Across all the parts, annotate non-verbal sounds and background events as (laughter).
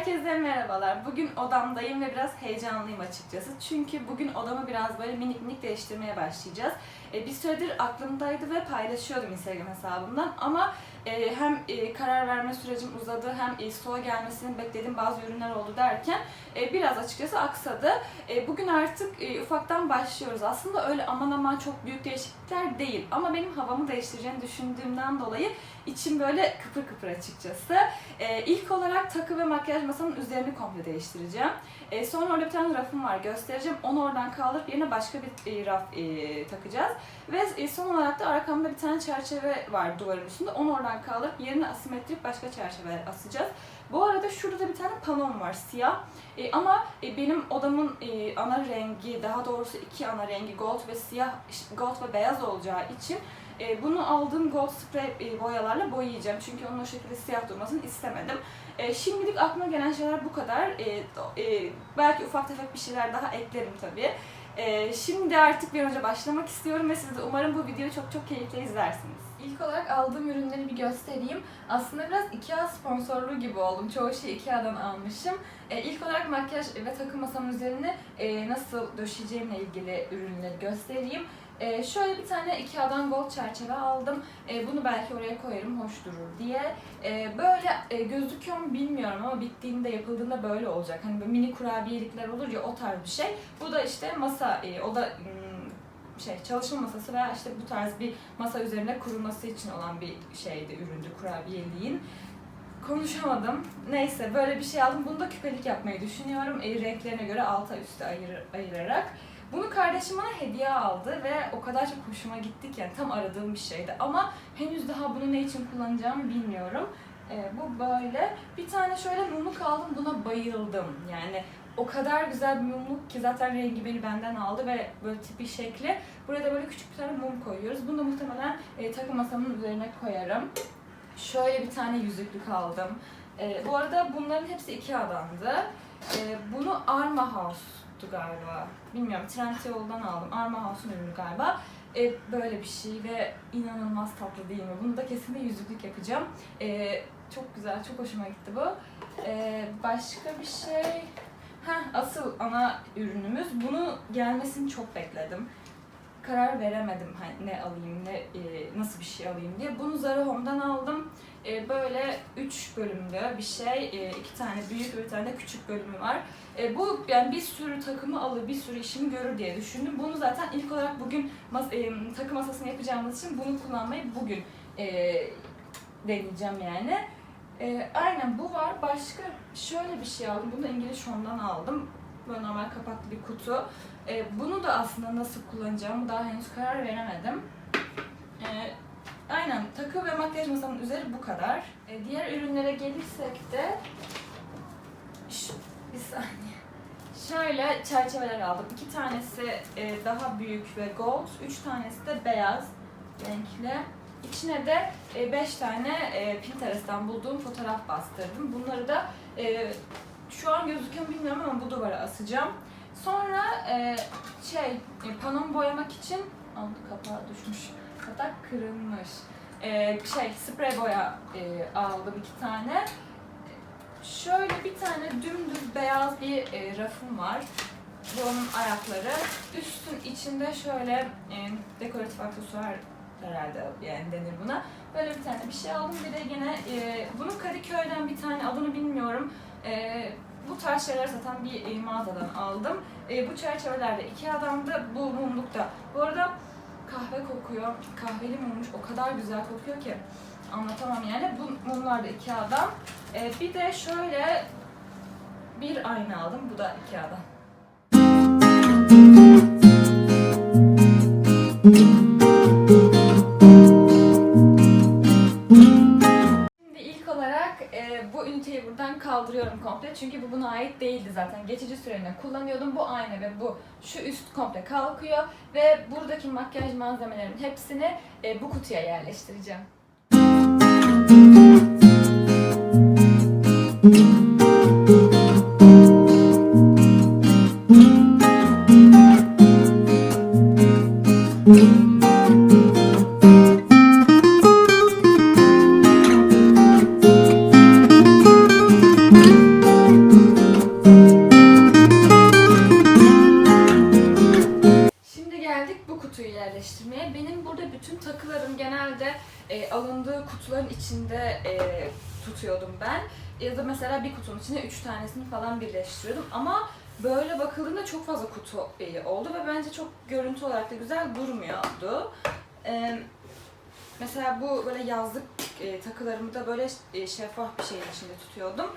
Herkese merhabalar. Bugün odamdayım ve biraz heyecanlıyım açıkçası. Çünkü bugün odamı biraz böyle minik minik değiştirmeye başlayacağız. E, bir süredir aklımdaydı ve paylaşıyordum Instagram hesabımdan ama e, hem e, karar verme sürecim uzadı hem e, stoğa gelmesini beklediğim bazı ürünler oldu derken e, biraz açıkçası aksadı. E, bugün artık ufaktan başlıyoruz. Aslında öyle aman aman çok büyük değişiklikler değil ama benim havamı değiştireceğini düşündüğümden dolayı içim böyle kıpır kıpır açıkçası. E, ilk olarak takı ve makyaj masamın üzerini komple değiştireceğim. Sonra orada bir tane rafım var göstereceğim. Onu oradan kaldırıp yerine başka bir raf takacağız. Ve son olarak da arkamda bir tane çerçeve var duvarın üstünde. Onu oradan kaldırıp yerine asimetrik başka çerçeveler asacağız. Bu arada şurada bir tane panom var siyah. E, ama e, benim odamın e, ana rengi, daha doğrusu iki ana rengi gold ve siyah, gold ve beyaz olacağı için e, bunu aldığım gold spray e, boyalarla boyayacağım. Çünkü onun o şekilde siyah durmasını istemedim. E, şimdilik aklıma gelen şeyler bu kadar. E, e, belki ufak tefek bir şeyler daha eklerim tabii. E, şimdi artık bir önce başlamak istiyorum ve siz de umarım bu videoyu çok çok keyifle izlersiniz. İlk olarak aldığım ürünleri bir göstereyim. Aslında biraz IKEA sponsorluğu gibi oldum. Çoğu şeyi IKEA'dan almışım. E, ilk olarak makyaj ve takım masamın üzerine e, nasıl döşeyeceğimle ilgili ürünleri göstereyim. E, şöyle bir tane IKEA'dan gold çerçeve aldım. E, bunu belki oraya koyarım hoş durur diye. E, böyle e, gözüküyor mu bilmiyorum ama bittiğinde yapıldığında böyle olacak. Hani böyle mini kurabiyelikler olur ya o tarz bir şey. Bu da işte masa, e, o da hmm, şey çalışma masası veya işte bu tarz bir masa üzerine kurulması için olan bir şeydi, üründü kurabiyeliğin. Konuşamadım. Neyse böyle bir şey aldım. Bunu da küpelik yapmayı düşünüyorum. E, renklerine göre alta üstte ayır, ayırarak. Bunu kardeşim bana hediye aldı ve o kadar çok hoşuma gitti ki yani tam aradığım bir şeydi. Ama henüz daha bunu ne için kullanacağımı bilmiyorum. E, bu böyle. Bir tane şöyle mumluk aldım. Buna bayıldım. Yani o kadar güzel bir mumluk ki zaten rengi beni benden aldı ve böyle tipi şekli. Buraya da böyle küçük bir tane mum koyuyoruz. Bunu da muhtemelen e, takım masamın üzerine koyarım. Şöyle bir tane yüzüklük aldım. E, bu arada bunların hepsi Ikea'dandı. E, bunu Arma House'tu galiba. Bilmiyorum Trendyol'dan aldım. Arma House'un ürünü galiba. E, böyle bir şey ve inanılmaz tatlı değil mi? Bunu da kesinlikle yüzüklük yapacağım. E, çok güzel, çok hoşuma gitti bu. E, başka bir şey... Heh, asıl ana ürünümüz. Bunu gelmesini çok bekledim. Karar veremedim hani ne alayım, ne e, nasıl bir şey alayım diye. Bunu Zara Home'dan aldım. E, böyle 3 bölümlü bir şey. E, iki tane büyük bir tane küçük bölümü var. E, bu yani bir sürü takımı alır, bir sürü işimi görür diye düşündüm. Bunu zaten ilk olarak bugün mas- e, takım masasını yapacağımız için bunu kullanmayı bugün e, deneyeceğim yani. E, aynen bu var. Başka şöyle bir şey aldım. Bunu İngiliz Home'dan aldım. Böyle normal kapaklı bir kutu. E, bunu da aslında nasıl kullanacağımı daha henüz karar veremedim. E, aynen takı ve makyaj masamın üzeri bu kadar. E, diğer ürünlere gelirsek de Şu, bir saniye. Şöyle çerçeveler aldım. İki tanesi e, daha büyük ve gold, üç tanesi de beyaz renkli. İçine de 5 tane e, Pinterest'ten bulduğum fotoğraf bastırdım. Bunları da e, şu an gözüküyor bilmiyorum ama bu duvara asacağım. Sonra e, şey e, panomu boyamak için aldı kapağı düşmüş. Kapak kırılmış. E, şey sprey boya e, aldım iki tane. Şöyle bir tane dümdüz beyaz bir e, rafım var. Bu onun ayakları. Üstün içinde şöyle e, dekoratif aksesuar herhalde yani denir buna. Böyle bir tane bir şey aldım. Bir de yine e, bunu Kadıköy'den bir tane adını bilmiyorum. E, bu tarz şeyler satan bir mağazadan aldım. E, bu çerçeveler de Ikea'dandı. Bu mumluk da. Bu arada kahve kokuyor. Kahveli mummuş. O kadar güzel kokuyor ki anlatamam yani. Bu mumlar da Ikea'dan. E, bir de şöyle bir ayna aldım. Bu da Ikea'dan. Şimdi kaldırıyorum komple. Çünkü bu buna ait değildi zaten. Geçici süreliğine kullanıyordum. Bu ayna ve bu şu üst komple kalkıyor. Ve buradaki makyaj malzemelerimin hepsini e, bu kutuya yerleştireceğim. Genelde e, alındığı kutuların içinde e, tutuyordum ben. Ya da mesela bir kutunun içine üç tanesini falan birleştiriyordum ama böyle bakıldığında çok fazla kutu e, oldu ve bence çok görüntü olarak da güzel durmuyordu. E, mesela bu böyle yazlık e, takılarımı da böyle e, şeffaf bir şeyin içinde tutuyordum.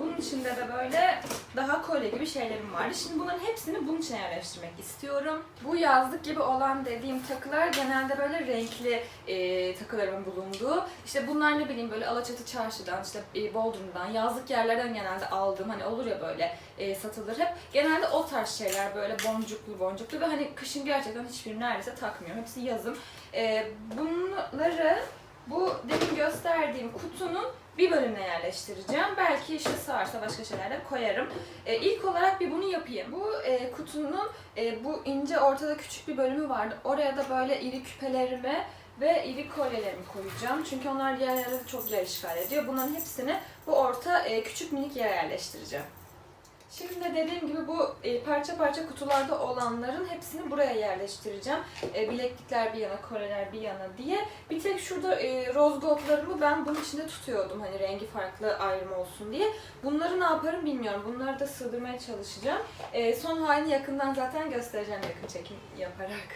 Bunun içinde de böyle daha kolye gibi şeylerim vardı. Şimdi bunların hepsini bunun içine yerleştirmek istiyorum. Bu yazlık gibi olan dediğim takılar genelde böyle renkli e, takılarımın bulunduğu. İşte bunlar ne bileyim böyle Alaçatı çarşıdan, işte e, Bodrum'dan, yazlık yerlerden genelde aldığım hani olur ya böyle e, satılır hep. Genelde o tarz şeyler böyle boncuklu boncuklu ve hani kışın gerçekten hiçbirini neredeyse takmıyorum. Hepsi yazım. E, bunları bu demin gösterdiğim kutunun bir bölümüne yerleştireceğim. Belki işte sığarsa başka şeyler de koyarım. E, ilk olarak bir bunu yapayım. Bu e, kutunun e, bu ince ortada küçük bir bölümü vardı. Oraya da böyle iri küpelerimi ve iri kolyelerimi koyacağım. Çünkü onlar diğer yerlerde çok yer işgal ediyor. Bunların hepsini bu orta e, küçük minik yere yerleştireceğim. Şimdi de dediğim gibi bu e, parça parça kutularda olanların hepsini buraya yerleştireceğim. E, bileklikler bir yana, kolyeler bir yana diye. Bir tek şurada e, rose goldlarımı ben bunun içinde tutuyordum. Hani rengi farklı ayrım olsun diye. Bunları ne yaparım bilmiyorum. Bunları da sığdırmaya çalışacağım. Son halini yakından zaten göstereceğim yakın çekim yaparak.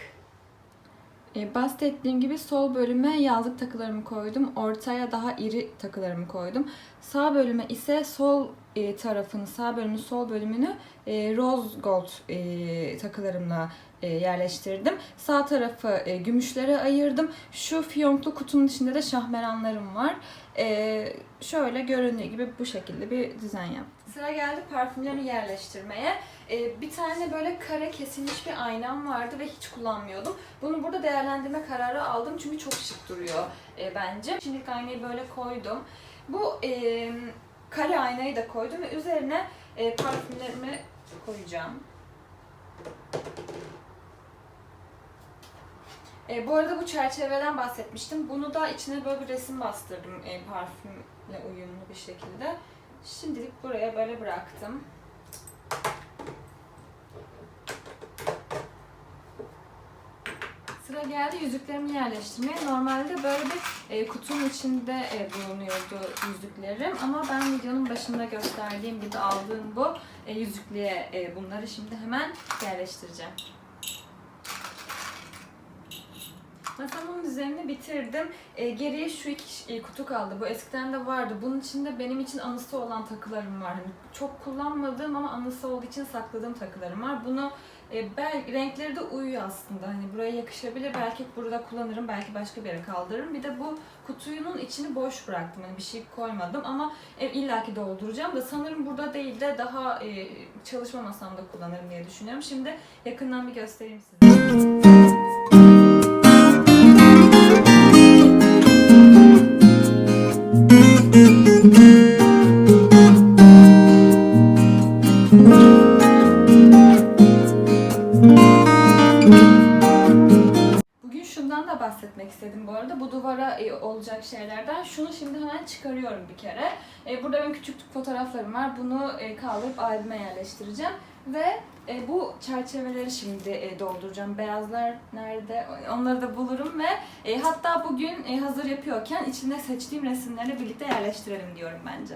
Bahsettiğim gibi sol bölüme yazlık takılarımı koydum. Ortaya daha iri takılarımı koydum. Sağ bölüme ise sol e, tarafını, sağ bölümün sol bölümünü e, rose gold e, takılarımla e, yerleştirdim. Sağ tarafı e, gümüşlere ayırdım. Şu fiyonklu kutunun içinde de şahmeranlarım var. E, şöyle göründüğü gibi bu şekilde bir dizayn yaptım. Sıra geldi parfümlerimi yerleştirmeye. E, bir tane böyle kare kesilmiş bir aynam vardı ve hiç kullanmıyordum. Bunu burada değerlendirme kararı aldım çünkü çok şık duruyor e, bence. Şimdilik aynayı böyle koydum. Bu e, kare aynayı da koydum ve üzerine e, parfümlerimi koyacağım. E, bu arada bu çerçeveden bahsetmiştim. Bunu da içine böyle bir resim bastırdım e, parfümle uyumlu bir şekilde. Şimdilik buraya böyle bıraktım. Geldi yüzüklerimi yerleştirmeye. Normalde böyle bir e, kutunun içinde e, bulunuyordu yüzüklerim ama ben videonun başında gösterdiğim gibi aldığım bu e, yüzüklüğe e, bunları şimdi hemen yerleştireceğim. Masamın üzerini bitirdim. E, geriye şu iki e, kutu kaldı. Bu eskiden de vardı. Bunun içinde benim için anısı olan takılarım var. Hani çok kullanmadığım ama anısı olduğu için sakladığım takılarım var. Bunu e, bel, renkleri de uyuyor aslında. Hani buraya yakışabilir. Belki burada kullanırım, belki başka bir yere kaldırırım. Bir de bu kutunun içini boş bıraktım. Hani bir şey koymadım ama e, illaki dolduracağım da sanırım burada değil de daha e, çalışma masamda kullanırım diye düşünüyorum. Şimdi yakından bir göstereyim size. Olacak şeylerden. Şunu şimdi hemen çıkarıyorum bir kere. E, burada benim küçüklük fotoğraflarım var. Bunu e, kaldırıp albüme yerleştireceğim. Ve e, bu çerçeveleri şimdi e, dolduracağım. Beyazlar nerede? Onları da bulurum ve e, hatta bugün e, hazır yapıyorken içine seçtiğim resimleri birlikte yerleştirelim diyorum bence.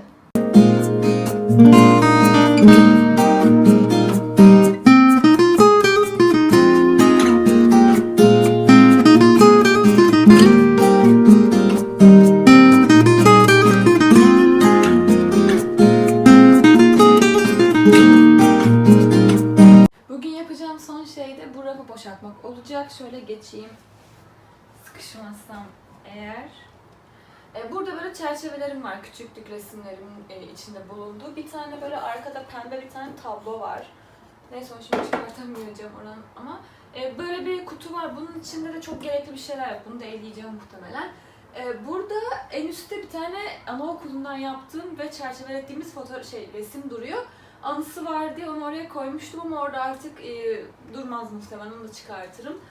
De bu rafı boşaltmak olacak. Şöyle geçeyim. Sıkışmazsam eğer. E, Burada böyle çerçevelerim var. Küçüklük resimlerimin e, içinde bulunduğu. Bir tane böyle arkada pembe bir tane tablo var. Neyse onu şimdi çıkartamayacağım oranın ama e, böyle bir kutu var. Bunun içinde de çok gerekli bir şeyler yok. Bunu da eleyeceğim muhtemelen. E, Burada en üstte bir tane anaokulundan yaptığım ve çerçevelediğimiz foto şey resim duruyor anısı var diye onu oraya koymuştum ama orada artık e, durmaz muhtemelen onu da çıkartırım.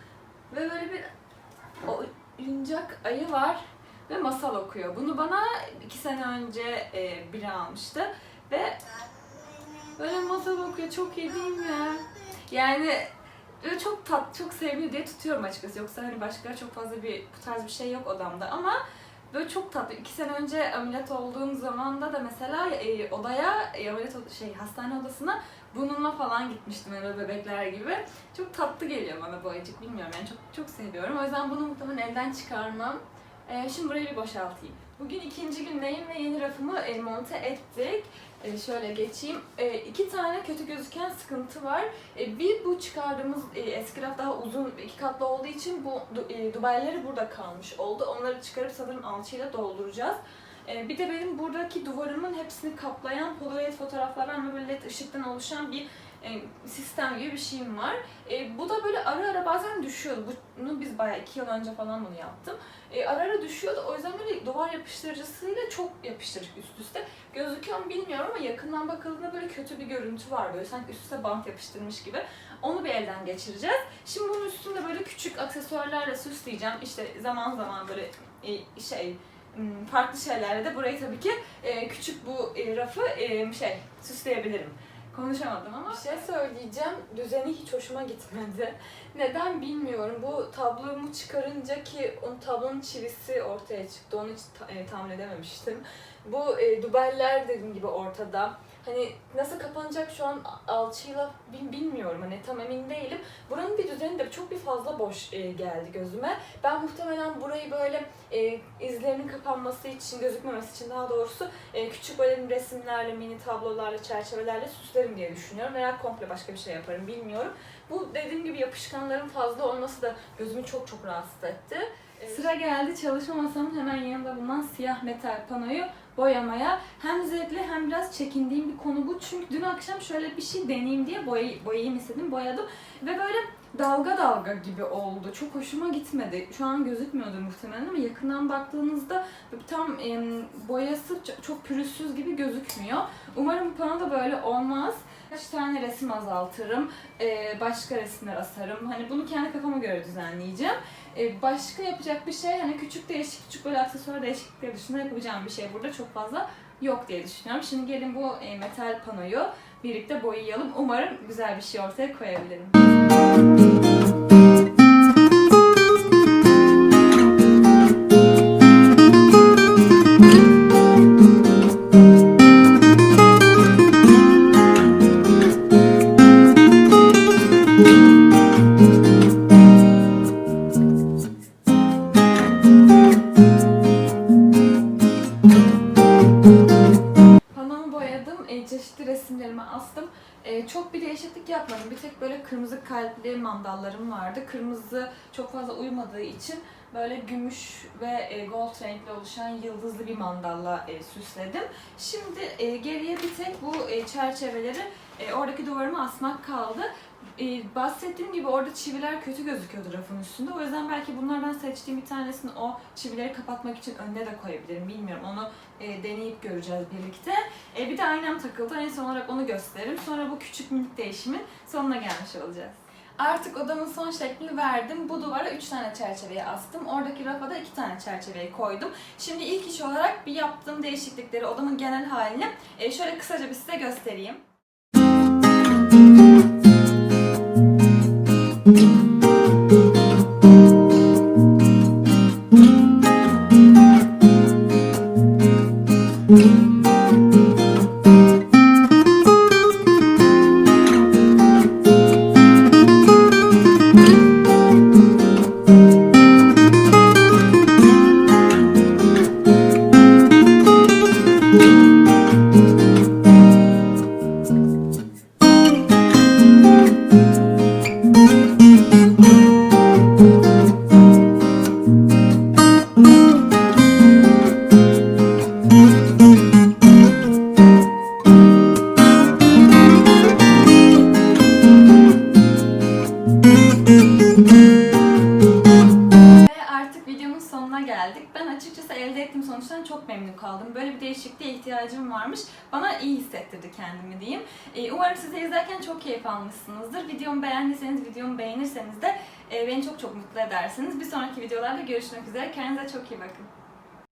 Ve böyle bir oyuncak ayı var ve masal okuyor. Bunu bana iki sene önce e, biri almıştı ve böyle masal okuyor. Çok iyi değil mi? Yani böyle çok tat, çok sevimli diye tutuyorum açıkçası. Yoksa hani başka çok fazla bir bu tarz bir şey yok odamda ama böyle çok tatlı. İki sene önce ameliyat olduğum zamanda da mesela e, odaya, e, ameliyat şey hastane odasına bununla falan gitmiştim böyle bebekler gibi. Çok tatlı geliyor bana bu ayıcık bilmiyorum yani çok çok seviyorum. O yüzden bunu muhtemelen elden çıkarmam. E, şimdi burayı bir boşaltayım. Bugün ikinci gündeyim ve yeni rafımı e, monte ettik. E, şöyle geçeyim. E, iki tane kötü gözüken sıkıntı var. E, bir bu çıkardığımız e, eski raf daha uzun iki katlı olduğu için bu e, dubayları burada kalmış oldu. Onları çıkarıp sanırım alçıyla dolduracağız. E, bir de benim buradaki duvarımın hepsini kaplayan polaroid fotoğraflardan ve böyle led ışıktan oluşan bir e, sistem gibi bir şeyim var. E, bu da böyle ara ara bazen düşüyordu. Bunu biz bayağı iki yıl önce falan bunu yaptım. E, ara ara düşüyordu. O yüzden böyle duvar yapıştırıcısıyla çok yapıştırıcı üst üste. Gözüküyor mu bilmiyorum ama yakından bakıldığında böyle kötü bir görüntü var. Böyle sanki üst üste bant yapıştırmış gibi. Onu bir elden geçireceğiz. Şimdi bunun üstünde böyle küçük aksesuarlarla süsleyeceğim. İşte zaman zaman böyle e, şey farklı şeylerle de burayı tabii ki e, küçük bu e, rafı e, şey süsleyebilirim. Konuşamadım ama. Bir şey söyleyeceğim. Düzeni hiç hoşuma gitmedi. (laughs) Neden bilmiyorum. Bu tablomu çıkarınca ki o tablonun çivisi ortaya çıktı. Onu hiç ta- tahmin edememiştim. Bu e, dubeller dediğim gibi ortada. Hani nasıl kapanacak şu an alçıyla bil- bilmiyorum. Hani tam emin değilim. Buranın bir düzeni de çok bir fazla boş e, geldi gözüme. Ben muhtemelen burayı böyle e, izlerinin kapanması için, gözükmemesi için daha doğrusu e, küçük böyle resimlerle, mini tablolarla, çerçevelerle süslerim diye düşünüyorum. Veya komple başka bir şey yaparım bilmiyorum. Bu dediğim gibi yapışkanların fazla olması da gözümü çok çok rahatsız etti. Sıra geldi çalışma masamın hemen yanında bulunan siyah metal panoyu boyamaya. Hem zevkli hem biraz çekindiğim bir konu bu. Çünkü dün akşam şöyle bir şey deneyeyim diye boyay boyayayım istedim. Boyadım ve böyle dalga dalga gibi oldu. Çok hoşuma gitmedi. Şu an gözükmüyordu muhtemelen ama yakından baktığınızda tam boyası çok pürüzsüz gibi gözükmüyor. Umarım pano da böyle olmaz. Kaç tane resim azaltırım, e, başka resimler asarım. Hani bunu kendi kafama göre düzenleyeceğim. E, başka yapacak bir şey, hani küçük değişik, küçük böyle aksesuar değişiklikleri dışında yapabileceğim bir şey burada çok fazla yok diye düşünüyorum. Şimdi gelin bu e, metal panoyu birlikte boyayalım. Umarım güzel bir şey ortaya koyabilirim. Tek böyle kırmızı kalpli mandallarım vardı. Kırmızı çok fazla uymadığı için böyle gümüş ve e, gold renkli oluşan yıldızlı bir mandalla e, süsledim. Şimdi e, geriye bir tek bu çerçeveleri oradaki duvarıma asmak kaldı. E, bahsettiğim gibi orada çiviler kötü gözüküyordu rafın üstünde. O yüzden belki bunlardan seçtiğim bir tanesini o çivileri kapatmak için önüne de koyabilirim. Bilmiyorum. Onu e, deneyip göreceğiz birlikte. E, bir de aynam takıldı. En son olarak onu gösteririm. Sonra bu küçük minik değişimin sonuna gelmiş olacağız. Artık odamın son şeklini verdim. Bu duvara 3 tane çerçeveyi astım. Oradaki rafa da 2 tane çerçeveyi koydum. Şimdi ilk iş olarak bir yaptığım değişiklikleri, odamın genel halini e, şöyle kısaca bir size göstereyim. Ve memnun kaldım. Böyle bir değişikliğe ihtiyacım varmış. Bana iyi hissettirdi kendimi diyeyim. Ee, umarım siz izlerken çok keyif almışsınızdır. Videomu beğendiyseniz, videomu beğenirseniz de e, beni çok çok mutlu edersiniz. Bir sonraki videolarda görüşmek üzere. Kendinize çok iyi bakın.